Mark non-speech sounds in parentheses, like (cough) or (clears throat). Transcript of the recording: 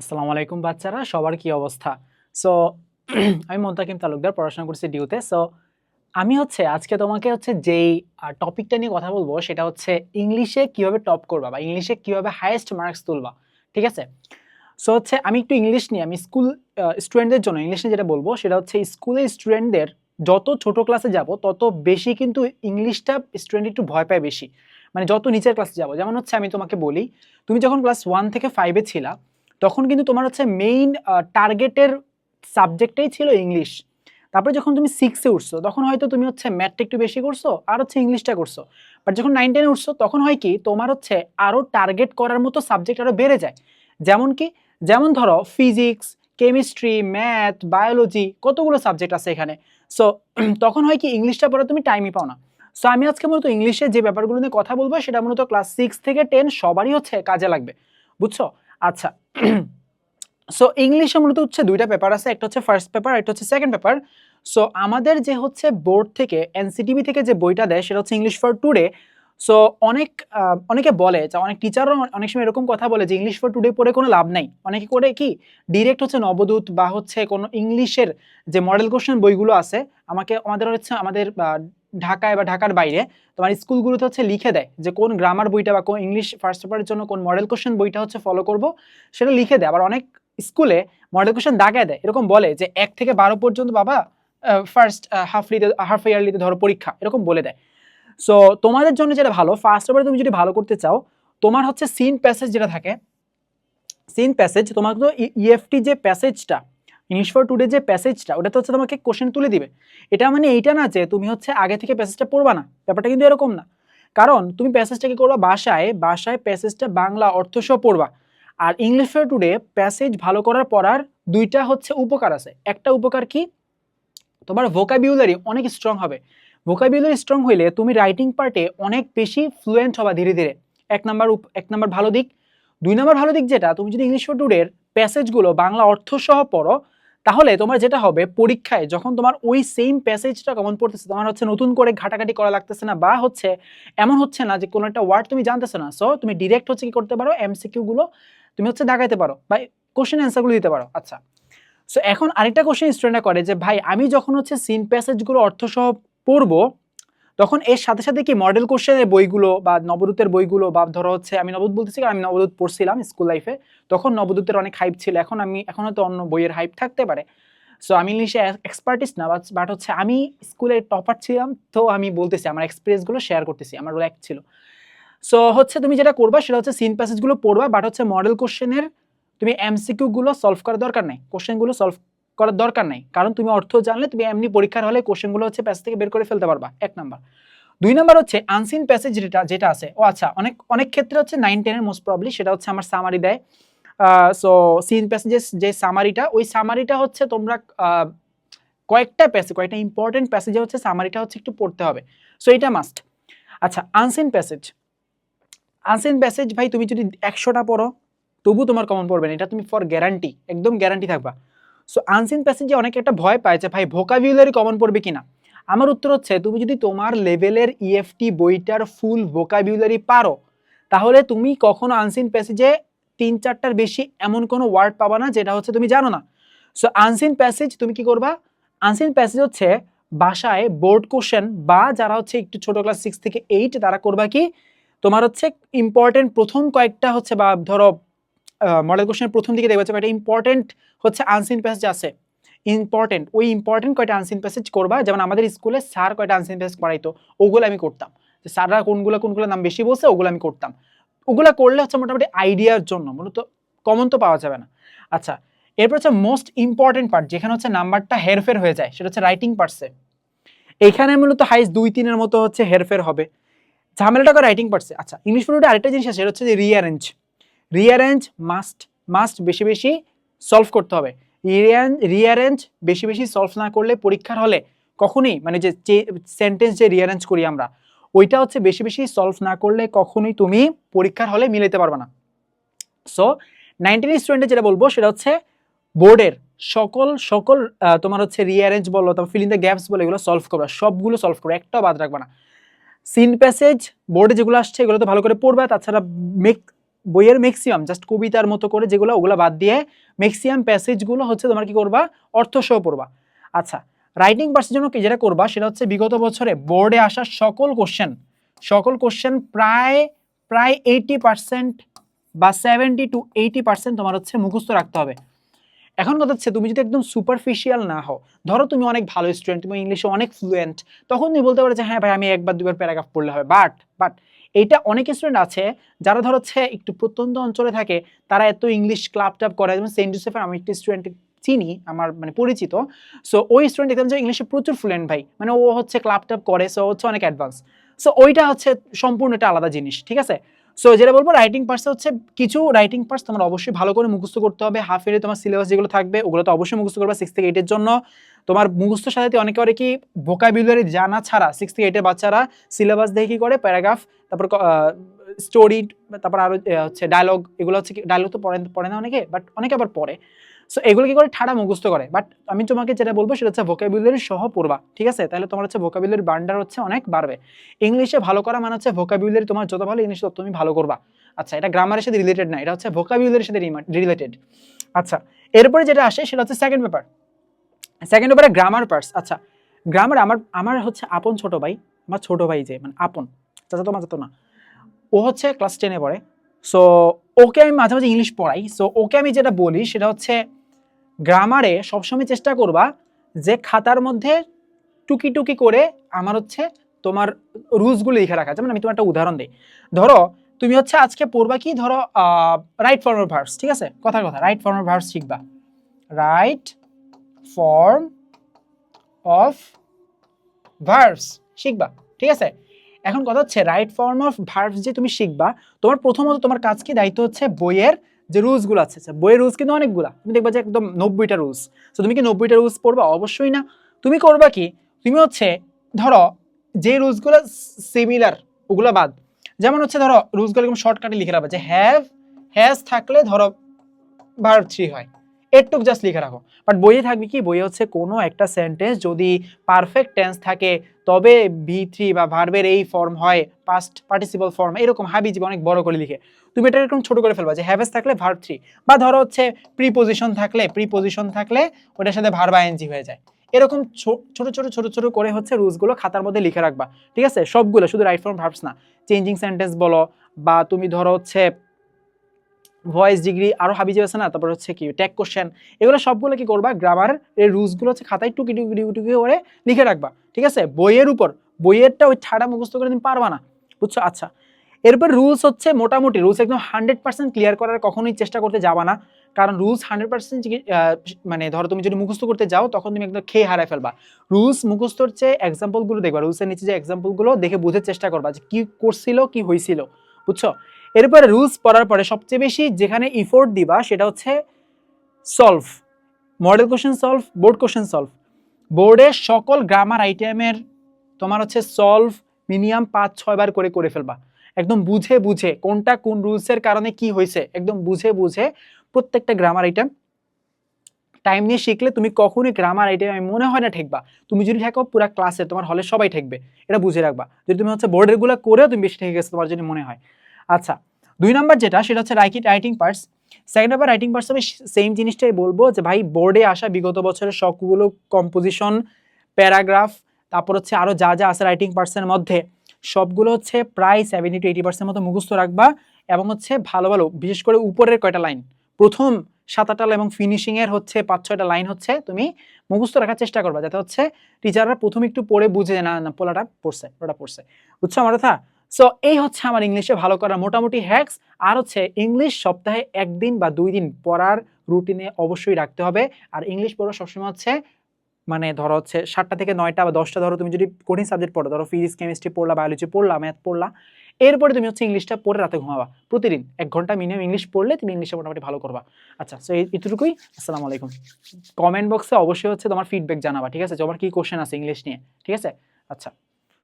আসসালামু আলাইকুম বাচ্চারা, সবার কি অবস্থা? সো (clears throat) আমি মোন্তাকিম তালুকদার, পড়াশোনা করছি ডিউতে। সো আমি হচ্ছে, আজকে তোমাকে হচ্ছে যেই টপিকটা নিয়ে কথা বলব, সেটা হচ্ছে ইংলিশে কীভাবে টপ করবা বা ইংলিশে কীভাবে হাইয়েস্ট মার্কস তুলবা, ঠিক আছে? সো হচ্ছে আমি একটু ইংলিশ নিয়ে, আমি স্কুল স্টুডেন্টদের জন্য, ইংলিশ নিয়ে যেটা বলব, সেটা হচ্ছে স্কুলের স্টুডেন্টদের যত ছোট ক্লাসে যাব, তত বেশি কিন্তু ইংলিশটা স্টুডেন্ট একটু ভয় পায় বেশি। মানে যত নিচের ক্লাসে যাব, যেমন হচ্ছে আমি তোমাকে বলি, তুমি যখন ক্লাস ওয়ান থেকে ফাইভে ছিলা তখন কিন্তু তোমার হচ্ছে মেইন টার্গেটের সাবজেক্টটাই ছিল ইংলিশ তারপরে যখন তুমি সিক্সে উঠছো, তখন হয়তো তুমি হচ্ছে ম্যাথটা একটু বেশি করছ আর হচ্ছে ইংলিশটা করছ। বাট যখন নাইন টেনে উঠছো, তখন হয় কি, তোমার হচ্ছে আরও টার্গেট করার মতো সাবজেক্ট আরও বেড়ে যায়। যেমন কি, যেমন ধরো ফিজিক্স কেমিস্ট্রি ম্যাথ বায়োলজি কতগুলো সাবজেক্ট আছে এখানে। সো (clears throat) তখন হয় কি ইংলিশটা পড়া তুমি টাইমই পাও না। সো আমি আজকে মূলত ইংলিশে যে ব্যাপারগুলো নিয়ে কথা বলব, সেটা মূলত ক্লাস সিক্স থেকে টেন সবারই হচ্ছে কাজে লাগবে। বুঝছ? আচ্ছা সো ইংলিশে মূলত হচ্ছে দুইটা পেপার আছে, একটা হচ্ছে ফার্স্ট পেপার একটা হচ্ছে সেকেন্ড পেপার সো আমাদের যে হচ্ছে বোর্ড থেকে এনসিটিভি থেকে যে বইটা দেয়, সেটা হচ্ছে ইংলিশ ফর টুডে সো অনেক অনেকে বলে, যে অনেক টিচারও অনেক সময় এরকম কথা বলে যে ইংলিশ ফর টুডে পড়ে কোনো লাভ নাই। অনেকে করে কি ডিরেক্ট হচ্ছে নবদূত বা হচ্ছে কোনো ইংলিশের যে মডেল কোশ্চেন বইগুলো আছে, আমাকে, আমাদের হচ্ছে, আমাদের ঢাকায় বা ঢাকার বাইরে তোমার স্কুলগুলোতে হচ্ছে লিখে দেয় যে কোন গ্রামার বইটা বা কোন ইংলিশ ফার্স্ট পেপারের জন্য কোন মডেল কোশ্চেন বইটা হচ্ছে ফলো করব, সেটা লিখে দেয়। আবার অনেক স্কুলে মডেল কোশ্চেন দাগায় দেয়। এরকম বলে যে এক থেকে বারো পর্যন্ত বাবা ফার্স্ট হাফ হাফলিতে হাফ ইয়ারলিতে ধরো পরীক্ষা, এরকম বলে দেয়। সো তোমাদের জন্য যেটা ভালো ফার্স্ট পেপারে তুমি যদি ভালো করতে চাও, তোমার হচ্ছে সিন প্যাসেজ যেটা থাকে সিন প্যাসেজ তোমার তো ইএফটি যে প্যাসেজটা ইংলিশ ফর টুডে যে প্যাসেজটা ওটা তো হচ্ছে তোমাকে কোশ্চেন তুলে দিবে। এটা মানে এইটা না যে তুমি হচ্ছে আগে থেকে প্যাসেজটা পড়বা না, ব্যাপারটা কিন্তু এরকম না। কারণ তুমি প্যাসেজটা কি করবা বাসায় বাসায় প্যাসেজটা বাংলা অর্থ সহ পড়বা। আর ইংলিশ ফর টুডে প্যাসেজ ভালো করার পড়ার দুইটা হচ্ছে উপকার আছে। একটা উপকার কি? তোমার ভোকাবিউলারি অনেক স্ট্রং হবে। ভোকাবিউলারি স্ট্রং হইলে তুমি রাইটিং পার্টে অনেক বেশি ফ্লুয়েন্ট হবা ধীরে ধীরে। এক নাম্বার এক নাম্বার ভালো দিক। দুই নাম্বার ভালো দিক যেটা, তুমি যদি ইংলিশ ফর টুডের প্যাসেজগুলো বাংলা অর্থ সহ পড়ো তাহলে তোমার যেটা হবে, পরীক্ষায় যখন তোমার ওই সেম প্যাসেজটা কমন পড়তেছে, তোমার হচ্ছে নতুন করে ঘাটাঘাটি করা লাগতেছে না, বা হচ্ছে এমন হচ্ছে না যে কোনো একটা ওয়ার্ড তুমি জানতেছো না সো তুমি ডিরেক্ট হচ্ছে কি করতে পারো এমসিকিউ গুলো তুমি হচ্ছে দাগাইতে পারো, বা কোশ্চেন অ্যান্সারগুলো দিতে পারো। আচ্ছা সো এখন আরেকটা কোশ্চেন স্টুডেন্টরা করে যে, ভাই, আমি যখন হচ্ছে সিন প্যাসেজগুলো অর্থসহ পড়ব তখন এর সাথে সাথে কি মডেল কোশ্চেনের বইগুলো বা নবদূতের বইগুলো বা ধরো হচ্ছে আমি নবদূত বলতেছি, আমি নবদূত পড়ছিলাম স্কুল লাইফে তখন নবদূতের অনেক হাইপ ছিল। এখন আমি, এখন হয়তো অন্য বইয়ের হাইপ থাকতে পারে। সো আমি ইংলিশে এক্সপার্টিস না বাট হচ্ছে আমি স্কুলে টপার ছিলাম, তো আমি বলতেছি, আমার এক্সপিরিয়েন্সগুলো শেয়ার করতেছি, আমার র্যাক ছিল। সো হচ্ছে তুমি যেটা করবা, সেটা হচ্ছে সিন প্যাসেজগুলো পড়বা বাট হচ্ছে মডেল কোশ্চেনের তুমি এমসিকিউগুলো সলভ করার দরকার নেই। কোশ্চেনগুলো সলভ করার দরকার নেই। কারণ তুমি অর্থ জানলে তুমি এমনি পরীক্ষার হলে কোশ্চেনগুলো হচ্ছে প্যাসেজ থেকে বের করে ফেলতে পারবা। এক নাম্বার। দুই নাম্বার হচ্ছে আনসিন প্যাসেজ যেটা যেটা আছে। ও আচ্ছা অনেক অনেক ক্ষেত্রে হচ্ছে নাইন টেনের মোস্ট প্রবলি সেটা হচ্ছে আমার সামারি দেয়। সো সিন প্যাসেজেস যে সামারিটা ওই সামারিটা হচ্ছে তোমরা কয়েকটা প্যাসেজ কয়েকটা ইম্পর্টেন্ট প্যাসেজে হচ্ছে সামারিটা হচ্ছে একটু পড়তে হবে। সো এটা মাস্ট আচ্ছা আনসিন প্যাসেজ আনসিন প্যাসেজ ভাই, তুমি যদি একশোটা পড়ো তবু তোমার কমন পড়বে না। এটা তুমি ফর গ্যারান্টি একদম গ্যারান্টি থাকবা। সো আনসিন প্যাসেঞ্জে অনেকে একটা ভয় পায় যে, ভাই ভোকাবিউলারি কমন পড়বে কিনা? আমার উত্তর হচ্ছে, তুমি যদি তোমার লেভেলের ইএফটি বইটার ফুল ভোকাবিউলারি পারো, তাহলে তুমি কখনো আনসিন প্যাসেজে তিন চারটার বেশি এমন কোনো ওয়ার্ড পাবা না, যেটা হচ্ছে তুমি জানো না। সো আনসিন প্যাসেজ তুমি কি করবা? আনসিন প্যাসেজ হচ্ছে বাসায় বোর্ড কোশ্চেন বা যারা হচ্ছে একটু ছোট ক্লাস সিক্স থেকে এইট তারা করবা কি? তোমার হচ্ছে ইম্পর্টেন্ট প্রথম কয়েকটা হচ্ছে বা ধরো মডেল কোশ্চেনের প্রথম দিকে দেখবে একটা ইম্পর্টেন্ট হচ্ছে আনসিন প্যাসেজ আছে। ইম্পর্টেন্ট ওই ইম্পর্টেন্ট কয়টা আনসিন প্যাসেজ করবা? যেমন আমাদের স্কুলে স্যার কয়টা আনসিন প্যাসেজ পড়াইতো ওগুলো আমি করতাম। যে স্যাররা কোনগুলো কোনগুলো নাম বেশি বলছে, ওগুলো আমি করতাম। ওগুলো করলে হচ্ছে মোটামুটি আইডিয়ার জন্য, মূলত কমন তো পাওয়া যাবে না। আচ্ছা এরপর হচ্ছে মোস্ট ইম্পর্টেন্ট পার্ট যেখানে হচ্ছে নাম্বারটা হেরফের হয়ে যায়, সেটা হচ্ছে রাইটিং পার্টসে এখানে মূলত হাইস্ট দুই তিনের মতো হচ্ছে হেরফের হবে। ঝামেলাটা রাইটিং পার্টসে আচ্ছা ইংলিশ পড়তে আরেকটা জিনিস আছে, সেটা হচ্ছে যে রিয়ারেঞ্জ রিয়ারেঞ্জ মাস্ট মাস্ট বেশি বেশি সলভ করতে হবে। রিয়ারেঞ্জ রিয়ারেঞ্জ বেশি বেশি সলভ না করলে পরীক্ষার হলে কখনই মানে যে সেন্টেন্স যে রিয়ারেঞ্জ করি আমরা, ওইটা হচ্ছে বেশি বেশি সলভ না করলে কখনোই তুমি পরীক্ষার হলে মিলাতে পারবে না। সো নাইনটিন স্টুডেন্টে যেটা বলব সেটা হচ্ছে বোর্ডের সকল সকল তোমার হচ্ছে রিঅ্যারেঞ্জ বলো তারপর ফিল দ্য গ্যাপস বলো, এগুলো সলভ করবা, সবগুলো সলভ করো একটাও বাদ রাখবে না। সিন প্যাসেজ বোর্ডে যেগুলো আসছে, এগুলো তো ভালো করে পড়বে, তাছাড়া মেক বইয়ের ম্যাক্সিমাম জাস্ট কবিতার মতো করে যেগুলো, ওগুলো বাদ দিয়ে ম্যাক্সিমাম প্যাসেজগুলো হচ্ছে তোমার কি করবা? অর্থ সহ পড়বা। আচ্ছা রাইটিং পার্সের জন্য কি যেটা করবা? সেটা হচ্ছে বিগত বছরে বোর্ডে আসা সকল কোশ্চেন সকল কোশ্চেন প্রায় প্রায় এইটি পার্সেন্ট বা সেভেন্টি টু এইটি পার্সেন্ট তোমার হচ্ছে মুখস্থ রাখতে হবে। এখন কথা হচ্ছে, তুমি যদি একদম সুপারফিশিয়াল না হও, ধরো তুমি অনেক ভালো স্টুডেন্ট তুমি ইংলিশে অনেক ফ্লুয়েন্ট তখন তুমি বলতে পারো যে হ্যাঁ ভাই, আমি একবার দুবার প্যারাগ্রাফ পড়লে হবে। বাট বাট এইটা অনেক স্টুডেন্ট আছে, যারা ধর হচ্ছে একটু প্রত্যন্ত অঞ্চলে থাকে, তারা এত ইংলিশ ক্লাব টাপ করে। যেমন সেন্ট জোসেফের আমি একটি স্টুডেন্ট চিনি, আমার মানে পরিচিত। সো ওই স্টুডেন্ট দেখলাম যে ইংলিশে প্রচুর ফ্লুয়েন্ট ভাই। মানে ও হচ্ছে ক্লাব টাপ করে সো হচ্ছে অনেক অ্যাডভান্স সো ওইটা হচ্ছে সম্পূর্ণ একটা আলাদা জিনিস, ঠিক আছে? সো যেটা বলব রাইটিং পার্টসে হচ্ছে কিছু রাইটিং পার্টস তোমার অবশ্যই ভালো করে মুখস্ত করতে হবে। হাফ ইয়ারে তোমার সিলেবাস যেগুলো থাকবে, ওগুলো তো অবশ্যই মুখস্ত করবে সিক্স থেকে এইটের জন্য। তোমার মুখস্ত সাথে অনেকে করে কি ভোকাবুলারি জানা ছাড়া সিক্স থেকে এইটের বাচ্চারা সিলেবাস দেখে কি করে? প্যারাগ্রাফ তারপর স্টোরি তারপর আরও হচ্ছে ডায়লগ এগুলো হচ্ছে ডায়লগ তো পড়ে পড়ে না অনেকে বাট অনেকে আবার পড়ে। সো এগুলো কি করে? ঠাড়া মুখস্থ করে। বাট আমি তোমাকে যেটা বলব, সেটা হচ্ছে ভোকাবুলারি সহ পড়বা, ঠিক আছে? তাহলে তোমার হচ্ছে ভোকাবুলারি বান্ডার হচ্ছে অনেক বাড়বে। ইংলিশে ভালো করা মানে হচ্ছে ভোকাবুলারি তোমার যত ভালো ইংলিশ তত তুমি ভালো করবা। আচ্ছা এটা গ্রামারের সাথে রিলেটেড না, এটা হচ্ছে ভোকাবুলারির সাথে রিলেটেড আচ্ছা এরপরে যেটা আসে, সেটা হচ্ছে সেকেন্ড পেপার সেকেন্ড পেপারে গ্রামার পার্টস আচ্ছা গ্রামার আমার আমার হচ্ছে আপন ছোট ভাই, আমার ছোট ভাই যে মানে আপন। চাচা তো মাঝে তো না। ও হচ্ছে ক্লাস টেনে পড়ে। সো ওকে আমি মাঝে মাঝে ইংলিশ পড়াই। সো ওকে আমি যেটা বলি সেটা হচ্ছে গ্রামারে সবসময় চেষ্টা করবা যে খাতার মধ্যে টুকি টুকি করে আমার হচ্ছে তোমার রুলসগুলো লিখে রাখা। যেমন আমি তোমার একটা উদাহরণ দিই। ধরো, তুমি হচ্ছে আজকে পড়বা কি? ধরো রাইট ফর্ম ভার্স ঠিক আছে? কথার কথা রাইট ফর্ম ভার্স শিখবা। রাইট ফর্ম অফ ভার্স শিখবা, ঠিক আছে? এখন কথা হচ্ছে রাইট ফর্ম অফ ভার্বস যে তুমি শিখবা তোমার প্রথমত তোমার কাজ কি? দায়িত্ব হচ্ছে বইয়ের যে রুলসগুলো আছে আচ্ছা, বইয়ের রুলস কিন্তু অনেকগুলা। তুমি দেখবা যে একদম নব্বইটা রুলস তো তুমি কি নব্বইটা রুলস পড়বা? অবশ্যই না। তুমি করবা কি? তুমি হচ্ছে ধরো যে রুলসগুলো সিমিলার ওগুলো বাদ। যেমন হচ্ছে ধরো রুলসগুলো এরকম শর্টকাটে লিখে রাখবা যে হ্যাভ হ্যাজ থাকলে ধরো ভার্ব থ্রি হয়। এরটুক জাস্ট লিখে রাখো। বাট বইয়ে থাকবে কি? বইয়ে হচ্ছে কোনো একটা সেন্টেন্স যদি পারফেক্ট টেন্স থাকে, তবে ভি থ্রি বা ভার্বের এই ফর্ম হয় পাস্ট পার্টিসিপল ফর্ম এরকম হাবিজিবি অনেক বড় করে লিখে। তুমি এটা এরকম ছোট করে ফেলবা যে হ্যাভেস থাকলে ভার্ব থ্রি বা ধরো হচ্ছে প্রিপোজিশন থাকলে প্রিপোজিশন থাকলে ওটার সাথে ভার্ব আইএনজি হয়ে যায়। এরকম ছোট ছোট ছোট ছোট করে হচ্ছে রুলসগুলো খাতার মধ্যে লিখে রাখবা। ঠিক আছে? সবগুলো, শুধু রাইট ফর্ম ভার্বস না। চেঞ্জিং সেন্টেন্স বলো, বা তুমি ধরো হচ্ছে ভয়েস ডিগ্রি আরও হাবিজি আছে না? তারপর হচ্ছে কি ট্যাগ কোশ্চেন এগুলো সবগুলো কি করবা? গ্রামার এই রুলসগুলো হচ্ছে খাতায় টুকি টুকি টুকি টুকি করে লিখে রাখবা, ঠিক আছে? বইয়ের উপর, বইয়েরটা ওই ছাড়া মুখস্থ করে তুমি পারবা না, বুঝছ? আচ্ছা এরপর রুলস হচ্ছে মোটামুটি রুলস একদম হান্ড্রেড পার্সেন্ট ক্লিয়ার করার কখনোই চেষ্টা করতে যাবা না, কারণ রুলস হান্ড্রেড পার্সেন্ট মানে ধরো তুমি যদি মুখস্থ করতে যাও, তখন তুমি একদম খেয়ে হারায় ফেলবা। রুলস মুখস্থর চেয়ে এক্সাম্পলগুলো দেখবা রুলসের নিচে যে এক্সাম্পলগুলো দেখে বুঝে চেষ্টা করবা যে কি করছিল, কি হয়েছিল বুঝছ? এরপরে রুলস পড়ার পরে সবচেয়ে বেশি যেখানে ইফোর্ট দিবা সেটা হচ্ছে solve model question solve board question solve বোর্ডের সকল গ্রামার আইটেমের তোমার হচ্ছে সলভ মিনিমাম পাঁচ ছয়বার করে করে ফেলবা। একদম বুঝে বুঝে কোনটা কোন রুলসের কারণে কি হয়েছে, একদম বুঝে বুঝে প্রত্যেকটা গ্রামার আইটেম টাইম নিয়ে শিখলে তুমি কখনোই গ্রামার আইটেম আমি মনে হয় না ঠেকবা। তুমি যদি ঠেকো পুরো ক্লাসে তোমার হলে সবাই ঠেকবে, এটা বুঝে রাখবা। যদি তুমি হচ্ছে বোর্ডেরগুলো করেও তুমি বেশি ঠেকে গেছো তোমার যদি মনে হয়। আচ্ছা দুই নাম্বার যেটা, সেটা হচ্ছে রাইকিট writing parts second number writing parts আমি সেম জিনিসটাই বলব যে ভাই বোর্ডে আসা বিগত বছরের সবগুলো কম্পোজিশন প্যারাগ্রাফ তারপর হচ্ছে আরও যা যা আছে রাইটিং পার্টসের মধ্যে, সবগুলো হচ্ছে প্রায় সেভেন্টি টু এইটি পার্সেন্ট মতো মুখস্থ রাখবা এবং হচ্ছে ভালো ভালো, বিশেষ করে উপরের কয়টা লাইন প্রথম সাত আটটা এবং ফিনিশিংয়ের হচ্ছে পাঁচ ছয়টা লাইন হচ্ছে তুমি মুখস্থ রাখার চেষ্টা করবা, যাতে হচ্ছে টিচাররা প্রথম একটু পড়ে বুঝে না না, পোলাটা পড়ছে, ওটা পড়ছে। বুঝছ আমার কথা? সো এই হচ্ছে আমার ইংলিশে ভালো করার মোটামুটি হ্যাক্স আর হচ্ছে ইংলিশ সপ্তাহে একদিন বা দুই দিন পড়ার রুটিনে অবশ্যই রাখতে হবে। আর ইংলিশ পড়া সবসময় হচ্ছে মানে ধরো হচ্ছে সাতটা থেকে নয়টা বা দশটা, ধরো তুমি যদি কঠিন সাবজেক্ট পড়ো, ধরো ফিজিক্স কেমিস্ট্রি পড়লা বায়োলজি পড়লা ম্যাথ পড়লা, এরপরে তুমি হচ্ছে ইংলিশটা পড়ে রাতে ঘুমাবা। প্রতিদিন এক ঘণ্টা মিনিমাম ইংলিশ পড়লে তুমি ইংলিশে মোটামুটি ভালো করবা। আচ্ছা সো এতটুকুই, আসসালামু আলাইকুম। কমেন্ট বক্সে অবশ্যই হচ্ছে তোমার ফিডব্যাক জানাবা, ঠিক আছে? তোমার কি কোশ্চেন আছে ইংলিশ নিয়ে, ঠিক আছে? আচ্ছা।